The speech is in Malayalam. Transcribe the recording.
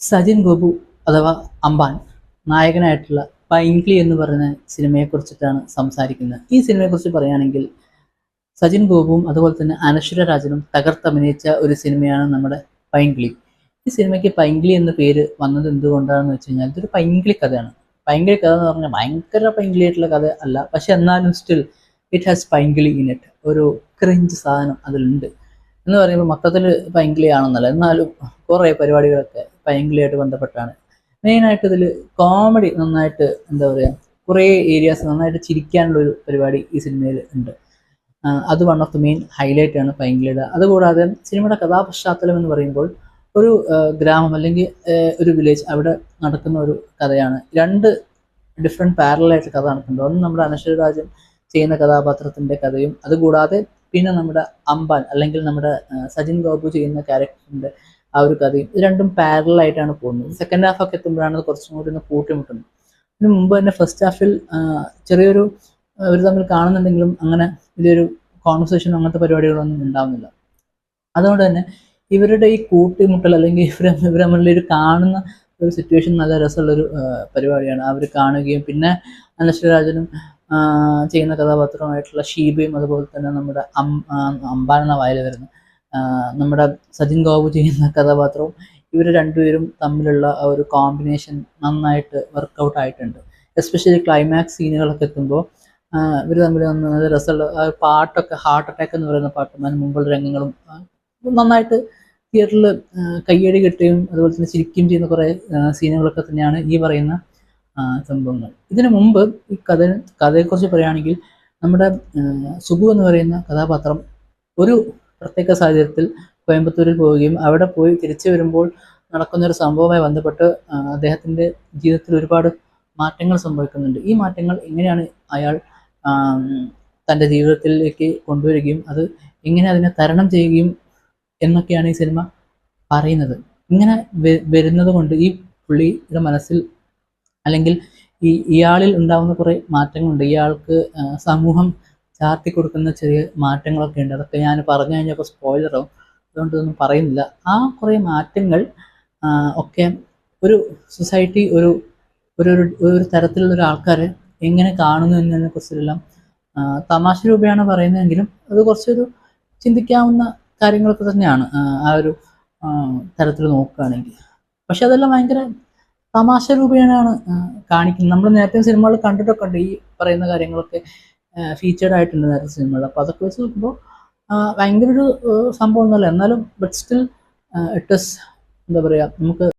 സജിൻ ഗോപു അഥവാ അമ്പാൻ നായകനായിട്ടുള്ള പൈങ്കിളി എന്ന് പറയുന്ന സിനിമയെക്കുറിച്ചിട്ടാണ് സംസാരിക്കുന്നത്. ഈ സിനിമയെക്കുറിച്ച് പറയുകയാണെങ്കിൽ സജിൻ ഗോപുവും അതുപോലെ തന്നെ അനശ്വര രാജനും തകർത്തഭിനയിച്ച ഒരു സിനിമയാണ് നമ്മുടെ പൈങ്കിളി. ഈ സിനിമയ്ക്ക് പൈങ്കിളി എന്ന പേര് വന്നത് എന്തുകൊണ്ടാണെന്ന് വെച്ച് കഴിഞ്ഞാൽ ഇതൊരു പൈങ്കിളി കഥയാണ്. പൈങ്കിളി കഥ എന്ന് പറഞ്ഞാൽ ഭയങ്കര പൈങ്കിളി ആയിട്ടുള്ള കഥ അല്ല. പക്ഷെ എന്നാലും still it has painkili in it ഒരു ക്രിഞ്ച് സാധനം അതിലുണ്ട്. എന്ന് പറയുമ്പോൾ മൊത്തത്തിൽ പൈങ്കിളിയാണെന്നല്ല. എന്നാലും കുറേ പരിപാടികളൊക്കെ പൈങ്കിളിയായിട്ട് ബന്ധപ്പെട്ടാണ്. മെയിനായിട്ട് ഇതിൽ കോമഡി നന്നായിട്ട് എന്താ പറയുക കുറേ ഏരിയാസ് നന്നായിട്ട് ചിരിക്കാനുള്ള ഒരു പരിപാടി ഈ സിനിമയിൽ ഉണ്ട്. അത് one of the main highlight ആണ് പൈങ്കിളിയുടെ അതുകൂടാതെ സിനിമയുടെ കഥാപശ്ചാത്തലം എന്ന് പറയുമ്പോൾ ഒരു ഗ്രാമം അല്ലെങ്കിൽ ഒരു വില്ലേജ് അവിടെ നടക്കുന്ന ഒരു കഥയാണ്. രണ്ട് ഡിഫറെന്റ് പാരലായിട്ട് കഥ നടക്കുന്നുണ്ട്. ഒന്ന് നമ്മുടെ അനശ്വര രാജൻ ചെയ്യുന്ന കഥാപാത്രത്തിന്റെ കഥയും അതുകൂടാതെ പിന്നെ നമ്മുടെ അമ്പാൻ അല്ലെങ്കിൽ നമ്മുടെ സജിൻ ബാബു ചെയ്യുന്ന ക്യാരക്ടറിന്റെ ആ ഒരു കഥയും ഇത് രണ്ടും പാരലായിട്ടാണ് പോകുന്നത്. സെക്കൻഡ് ഹാഫ് ഒക്കെ എത്തുമ്പോഴാണ് കുറച്ചും കൂടി ഒന്ന് കൂട്ടിമുട്ടുന്നത്. അതിന് മുമ്പ് തന്നെ ഫസ്റ്റ് ഹാഫിൽ ചെറിയൊരു അവർ തമ്മിൽ കാണുന്നുണ്ടെങ്കിലും അങ്ങനെ വലിയൊരു കോൺവെർസേഷൻ അങ്ങനത്തെ പരിപാടികളൊന്നും ഉണ്ടാവുന്നില്ല. അതുകൊണ്ട് തന്നെ ഇവരുടെ ഈ കൂട്ടിമുട്ടൽ അല്ലെങ്കിൽ ഇവർ ഇവർ തമ്മിലുള്ള ഒരു കാണുന്ന ഒരു സിറ്റുവേഷൻ നല്ല രസമുള്ളൊരു പരിപാടിയാണ്. അവർ കാണുകയും പിന്നെ അനശ്വരരാജനും ചെയ്യുന്ന കഥാപാത്രമായിട്ടുള്ള ഷീബയും അതുപോലെ തന്നെ നമ്മുടെ അം അമ്പാനെന്ന വായിൽ നമ്മുടെ സജിൻ ഗോപു ചെയ്യുന്ന കഥാപാത്രവും ഇവർ രണ്ടുപേരും തമ്മിലുള്ള ആ ഒരു കോമ്പിനേഷൻ നന്നായിട്ട് വർക്കൗട്ട് ആയിട്ടുണ്ട്. എസ്പെഷ്യലി ക്ലൈമാക്സ് സീനുകളൊക്കെ എത്തുമ്പോൾ ഇവർ തമ്മിൽ നല്ല രസമുള്ള ആ പാട്ടൊക്കെ ഹാർട്ട് അറ്റാക്ക് എന്ന് പറയുന്ന പാട്ടും അതിന് മുമ്പുള്ള രംഗങ്ങളും നന്നായിട്ട് തിയേറ്ററിൽ കയ്യടി കിട്ടുകയും അതുപോലെ തന്നെ ചിരിക്കുകയും ചെയ്യുന്ന കുറേ സീനുകളൊക്കെ തന്നെയാണ് ഈ പറയുന്ന സംഭവങ്ങൾ. ഇതിനു മുമ്പ് ഈ കഥ കഥയെക്കുറിച്ച് പറയുകയാണെങ്കിൽ നമ്മുടെ സുബു എന്ന് പറയുന്ന കഥാപാത്രം ഒരു പ്രത്യേക സാഹചര്യത്തിൽ കോയമ്പത്തൂരിൽ പോവുകയും അവിടെ പോയി തിരിച്ചു വരുമ്പോൾ നടക്കുന്ന ഒരു സംഭവവുമായി ബന്ധപ്പെട്ട് അദ്ദേഹത്തിന്റെ ജീവിതത്തിൽ ഒരുപാട് മാറ്റങ്ങൾ സംഭവിക്കുന്നുണ്ട്. ഈ മാറ്റങ്ങൾ എങ്ങനെയാണ് അയാൾ തന്റെ ജീവിതത്തിലേക്ക് കൊണ്ടുവരികയും അത് എങ്ങനെ അതിനെ തരണം ചെയ്യുകയും എന്നൊക്കെയാണ് ഈ സിനിമ പറയുന്നത്. ഇങ്ങനെ വരുന്നത് കൊണ്ട് ഈ പുള്ളിയുടെ മനസ്സിൽ അല്ലെങ്കിൽ ഈ ഇയാളിൽ ഉണ്ടാകുന്ന കുറേ മാറ്റങ്ങളുണ്ട്. ഇയാൾക്ക് സമൂഹം ചാർത്തി കൊടുക്കുന്ന ചെറിയ മാറ്റങ്ങളൊക്കെ ഉണ്ട്. അതൊക്കെ ഞാൻ പറഞ്ഞു കഴിഞ്ഞപ്പോൾ സ്പോയിലറും അതുകൊണ്ട് ഒന്നും പറയുന്നില്ല. ആ കുറേ മാറ്റങ്ങൾ ഒക്കെ ഒരു സൊസൈറ്റി ഒരു ഒരു ഒരു- തരത്തിലുള്ള ഒരു ആൾക്കാരെ എങ്ങനെ കാണുന്നു എന്നതിനെ കുറിച്ചെല്ലാം തമാശ രൂപയാണ് പറയുന്നതെങ്കിലും അത് കുറച്ചൊരു ചിന്തിക്കാവുന്ന കാര്യങ്ങളൊക്കെ തന്നെയാണ് ആ, ഒരു തരത്തിൽ നോക്കുകയാണെങ്കിൽ. പക്ഷെ അതെല്ലാം ഭയങ്കര തമാശ രൂപേണയാണ് കാണിക്കുന്നത്. നമ്മൾ നേരത്തെ സിനിമകൾ കണ്ടിട്ടൊക്കെ ഉണ്ട് ഈ പറയുന്ന കാര്യങ്ങളൊക്കെ. ഫീച്ചേർഡ് ആയിട്ടുണ്ട് നേരത്തെ സിനിമകൾ. അപ്പോൾ അതൊക്കെ വെച്ച് നോക്കുമ്പോൾ ഭയങ്കര ഒരു സംഭവം എന്നല്ല എന്നാലും ബട്ട് സ്റ്റിൽ ഇറ്റ് ഇസ് എന്താ പറയുക നമുക്ക്